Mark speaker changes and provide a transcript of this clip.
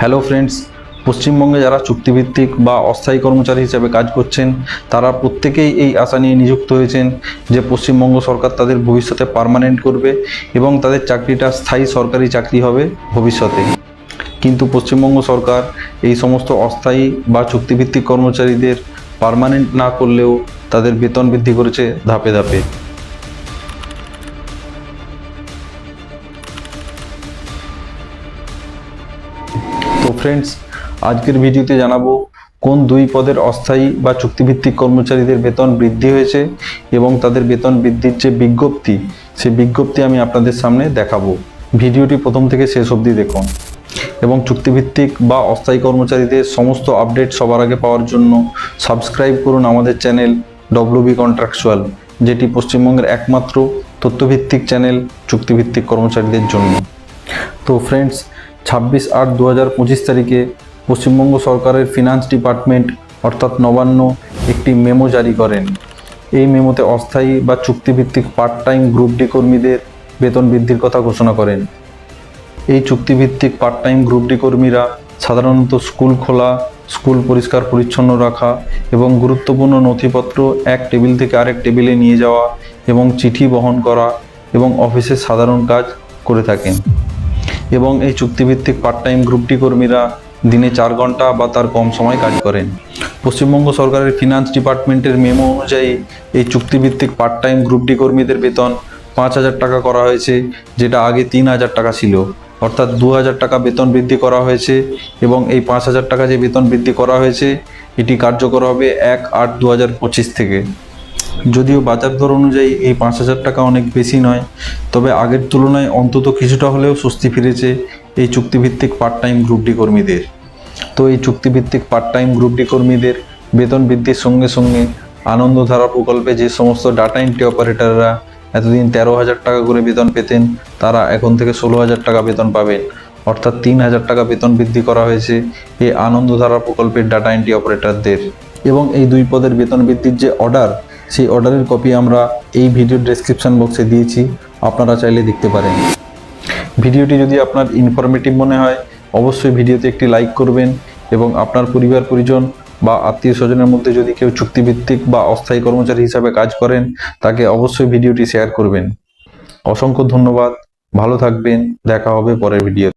Speaker 1: Hello friends পশ্চিমবঙ্গে যারা চুক্তিভিত্তিক বা অস্থায়ী কর্মচারী হিসেবে কাজ করছেন, তারা প্রত্যেকেই এই আশা নিয়ে নিযুক্ত হয়েছেন যে পশ্চিমবঙ্গ সরকার তাদের ভবিষ্যতে পার্মানেন্ট করবে এবং তাদের চাকরিটা স্থায়ী সরকারি চাকরি হবে ভবিষ্যতে। কিন্তু পশ্চিমবঙ্গ সরকার এই সমস্ত অস্থায়ী বা চুক্তিভিত্তিক কর্মচারীদের পার্মানেন্ট না করলেও তাদের বেতন বৃদ্ধি করেছে ধাপে ধাপে। ফ্রেন্ডস আজকের ভিডিওতে জানাব কোন দুই পদের অস্থায়ী বা চুক্তিভিত্তিক কর্মচারীদের বেতন বৃদ্ধি হয়েছে এবং তাদের বেতন বৃদ্ধির যে বিজ্ঞপ্তি সেই বিজ্ঞপ্তি আমি আপনাদের সামনে দেখাবো। ভিডিওটি প্রথম থেকে শেষ অবধি দেখুন। এবং চুক্তিভিত্তিক বা অস্থায়ী কর্মচারীদের সমস্ত আপডেট সবার আগে পাওয়ার জন্য সাবস্ক্রাইব করুন আমাদের চ্যানেল ডব্লিউবি কন্ট্রাকচুয়াল যেটি পশ্চিমবঙ্গের একমাত্র তথ্যভিত্তিক চ্যানেল চুক্তিভিত্তিক কর্মচারীদের জন্য। তো ফ্রেন্ডস ছাব্বিশ আট দু হাজার পঁচিশ তারিখে পশ্চিমবঙ্গ সরকারের ফিনান্স ডিপার্টমেন্ট অর্থাৎ নবান্ন একটি মেমো জারি করেন। এই মেমোতে অস্থায়ী বা চুক্তিভিত্তিক পার্ট টাইম গ্রুপ ডি কর্মীদের বেতন বৃদ্ধির কথা ঘোষণা করেন। এই চুক্তিভিত্তিক পার্ট টাইম গ্রুপ ডি কর্মীরা সাধারণত স্কুল খোলা, স্কুল পরিষ্কার পরিচ্ছন্ন রাখা এবং গুরুত্বপূর্ণ নথিপত্র এক টেবিল থেকে আরেক টেবিলে নিয়ে যাওয়া এবং চিঠি বহন করা এবং অফিসের সাধারণ কাজ করে থাকেন। এবং এই চুক্তিভিত্তিক পার্ট টাইম গ্রুপটি কর্মীরা দিনে চার ঘণ্টা বা তার কম সময় কাজ করেন। পশ্চিমবঙ্গ সরকারের ফিনান্স ডিপার্টমেন্টের মেমো অনুযায়ী এই চুক্তিভিত্তিক পার্ট টাইম গ্রুপটি কর্মীদের বেতন পাঁচ হাজার টাকা করা হয়েছে, যেটা আগে তিন হাজার টাকা ছিল। অর্থাৎ দু হাজার টাকা বেতন বৃদ্ধি করা হয়েছে এবং এই পাঁচ হাজার টাকা যে বেতন বৃদ্ধি করা হয়েছে, এটি কার্যকর হবে এক আট দু হাজার পঁচিশ থেকে। যদিও বাজার দর অনুযায়ী এই পাঁচ হাজার টাকা অনেক বেশি নয়, তবে আগের তুলনায় অন্তত কিছুটা হলেও স্বস্তি ফিরেছে এই চুক্তিভিত্তিক পার্ট টাইম গ্রুপ ডি কর্মীদের। তো এই চুক্তিভিত্তিক পার্ট টাইম গ্রুপ ডি কর্মীদের বেতন বৃদ্ধির সঙ্গে সঙ্গে আনন্দধারা প্রকল্পে যে সমস্ত ডাটা এন্ট্রি অপারেটররা এতদিন তেরো হাজার টাকা করে বেতন পেতেন, তারা এখন থেকে ষোলো হাজার টাকা বেতন পাবেন। অর্থাৎ তিন হাজার টাকা বেতন বৃদ্ধি করা হয়েছে এই আনন্দধারা প্রকল্পের ডাটা এন্ট্রি অপারেটরদের এবং এই দুই পদের বেতন বৃদ্ধির যে অর্ডার সেই অর্ডারের কপি আমরা এই ভিডিও ডেসক্রিপশন বক্সে দিয়েছি। আপনারা চাইলে দেখতে পারেন। ভিডিওটি যদি আপনার ইনফরমেটিভ মনে হয়, অবশ্যই ভিডিওতে একটি লাইক করবেন এবং আপনার পরিবার, পরিজন বা আত্মীয় স্বজনের মধ্যে যদি কেউ চুক্তিভিত্তিক বা অস্থায়ী কর্মচারী হিসাবে কাজ করেন, তাকে অবশ্যই ভিডিওটি শেয়ার করবেন। অসংখ্য ধন্যবাদ। ভালো থাকবেন। দেখা হবে পরের ভিডিও